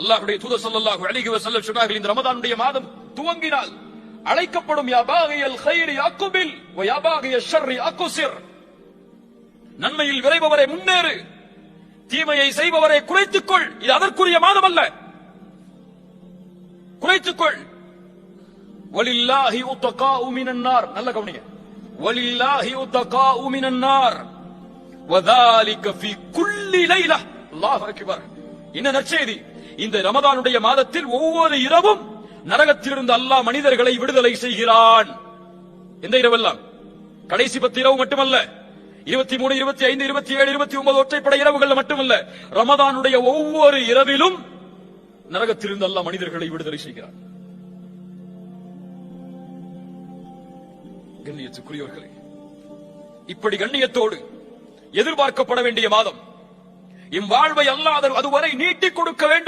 அல்லாஹுடைய தூத ஸல்லல்லாஹு அலைஹி வஸல்லம் சொன்னார்கள் இந்த ரமதானுடைய மாதம் துவங்கினால் அழைக்கப்படும் யா ஹைரி அக்குபில் வ ஷர்ரி அக்குசிர். நன்மையில் விரைபவரை முன்னேறு. தீமையை செய்பவரை குறைத்துக்கொள். இது அதற்குரிய மாதம் அல்ல குறைத்துக்கொள். வலில்லாஹி உத்தகா உமினன்னார் நல்ல கவனிங்க. வலில்லாஹி உத்தகா உமினன்னார் நார். வதாலிக ஃபீ குல்லி லைலா அல்லாஹ் அக்பர். என்ன நற்செய்தி. இந்த ரமதானுடைய மாதத்தில் ஒவ்வொரு இரவும் நரகத்திலிருந்து அல்லாஹ் மனிதர்களை விடுதலை செய்கிறான். எந்த இரவெல்லாம். கடைசி பத்து இரவு மட்டுமல்ல. இருபத்தி மூணு இருபத்தி ஐந்து இருபத்தி ஏழு இருபத்தி ஒன்பது ஒற்றைப்படை இரவுகள் மட்டுமல்ல. ரமதானுடைய ஒவ்வொரு இரவிலும் நரகத்திலிருந்து அல்லாஹ் மனிதர்களை விடுதலை செய்கிறான். கண்ணியத்துக்குரியவர்களே இப்படி கண்ணியத்தோடு எதிர்பார்க்கப்பட வேண்டிய மாதம் இம் வாழ்வை அல்லாத அதுவரை நீட்டிக் கொடுக்க வேண்டும்